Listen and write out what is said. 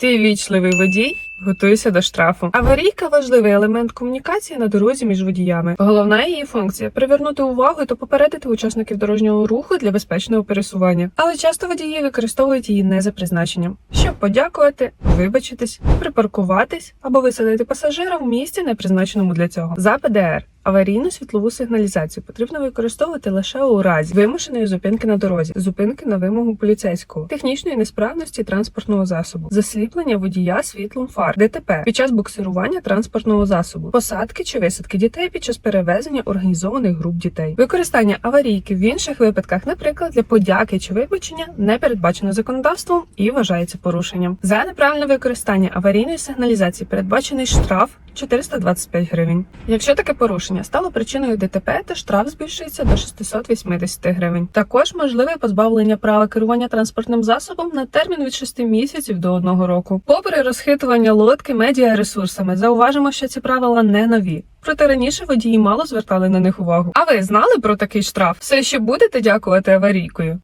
Ти вічливий водій. Готуйся до штрафу. Аварійка важливий елемент комунікації на дорозі між водіями. Головна її функція привернути увагу та попередити учасників дорожнього руху для безпечного пересування. Але часто водії використовують її не за призначенням, щоб подякувати, вибачитись, припаркуватись або висадити пасажира в місці, не призначеному для цього. За ПДР. Аварійну світлову сигналізацію потрібно використовувати лише у разі вимушеної зупинки на дорозі, зупинки на вимогу поліцейського, технічної несправності транспортного засобу, засліплення водія світлом фар, ДТП під час буксирування транспортного засобу, посадки чи висадки дітей під час перевезення організованих груп дітей, використання аварійки в інших випадках, наприклад, для подяки чи вибачення, не передбачено законодавством і вважається порушенням. За неправильне використання аварійної сигналізації передбачений штраф 425 гривень. Якщо таке порушення стало причиною ДТП, то штраф збільшується до 680 гривень. Також можливе позбавлення права керування транспортним засобом на термін від 6 місяців до 1 року. Попри розхитування лодки медіаресурсами, зауважимо, що ці правила не нові. Проте раніше водії мало звертали на них увагу. А ви знали про такий штраф? Все ще будете дякувати аварійкою?